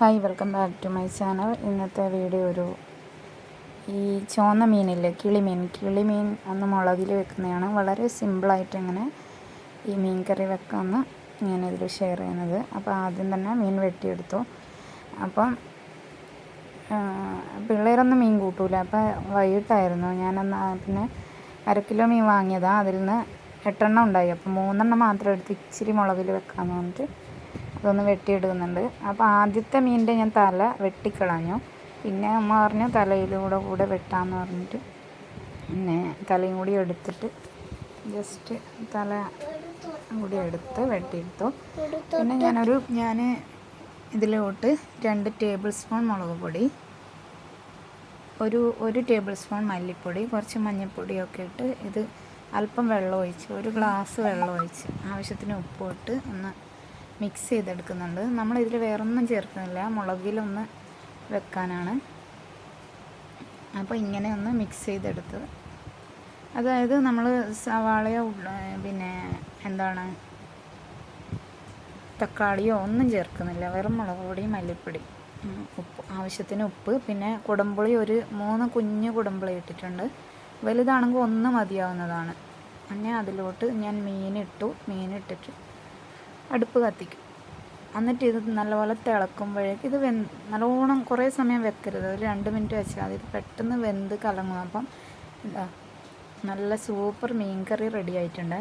Hi welcome back to my channel. ഇന്നത്തെ video ഒരു ഈ ചുവന്ന മീനില്ലേ കിളിമീൻ. കിളിമീൻ ഒന്ന് മുളകിൽ വെക്കുന്നതാണ്. വളരെ സിമ്പിളായിട്ട് ഇങ്ങനെ ഈ മീൻ കറി വെക്കാമെന്ന് ഞാനിതിൽ ഷെയർ ചെയ്യുന്നത്. അപ്പോൾ ആദ്യം തന്നെ മീൻ വെട്ടിയെടുത്തു. അപ്പം പിള്ളേരൊന്നും മീൻ കൂട്ടൂല. അപ്പോൾ വൈകിട്ടായിരുന്നു. ഞാനന്ന് പിന്നെ അര കിലോ മീൻ വാങ്ങിയതാണ് അതിൽ നിന്ന് എട്ടെണ്ണം ഉണ്ടായി. അപ്പോൾ മൂന്നെണ്ണം മാത്രം എടുത്ത് ഇച്ചിരി മുളകിൽ വെക്കാമെന്ന് പറഞ്ഞിട്ട് അതൊന്ന് വെട്ടിയെടുക്കുന്നുണ്ട് അപ്പോൾ ആദ്യത്തെ മീനിന്റെ ഞാൻ തല വെട്ടിക്കളഞ്ഞു. പിന്നെ അമ്മ പറഞ്ഞു തലയിലൂടെ കൂടെ വെട്ടാമെന്ന് പറഞ്ഞിട്ട് പിന്നെ തലയും കൂടി എടുത്തിട്ട് ജസ്റ്റ് തല കൂടി എടുത്ത് വെട്ടിയെടുത്തു. പിന്നെ ഞാനൊരു ഞാൻ ഇതിലോട്ട് രണ്ട് ടേബിൾ സ്പൂൺ മുളക് പൊടി ഒരു ഒരു ടേബിൾ സ്പൂൺ മല്ലിപ്പൊടി കുറച്ച് മഞ്ഞൾപ്പൊടിയൊക്കെ ഇട്ട് ഇത് അല്പം വെള്ളം ഒഴിച്ച് ഒരു ഗ്ലാസ് വെള്ളം ഒഴിച്ച് ആവശ്യത്തിന് ഉപ്പ് ഇട്ട് ഒന്ന് മിക്സ് ചെയ്തെടുക്കുന്നുണ്ട്. നമ്മളിതിൽ വേറൊന്നും ചേർക്കുന്നില്ല. മുളകിലൊന്ന് വെക്കാനാണ്. അപ്പോൾ ഇങ്ങനെ ഒന്ന് മിക്സ് ചെയ്തെടുത്ത്. അതായത് നമ്മൾ സവാളയോ പിന്നെ എന്താണ് തക്കാളിയോ ഒന്നും ചേർക്കുന്നില്ല. വെറും മുളക് പൊടി മല്ലിപ്പൊടി ഉപ്പ് ആവശ്യത്തിന് ഉപ്പ് പിന്നെ കുടംപുളി ഒരു മൂന്ന് കുഞ്ഞ് കുടംപുളി ഇട്ടിട്ടുണ്ട്. വലുതാണെങ്കിൽ ഒന്ന് മതിയാവുന്നതാണ്. അങ്ങനെ അതിലോട്ട് ഞാൻ മീനിട്ടു. മീനിട്ടിട്ട് അടുപ്പ് കത്തിക്കും. എന്നിട്ട് ഇത് നല്ലപോലെ തിളക്കുമ്പോഴേക്ക് ഇത് വെന്ത് നല്ലോണം കുറേ സമയം വെക്കരുത്. ഒരു രണ്ട് മിനിറ്റ് വെച്ചാൽ മതി. ഇത് പെട്ടെന്ന് വെന്ത് കലങ്ങും. അപ്പം നല്ല സൂപ്പർ മീൻ കറി റെഡി ആയിട്ടുണ്ട്.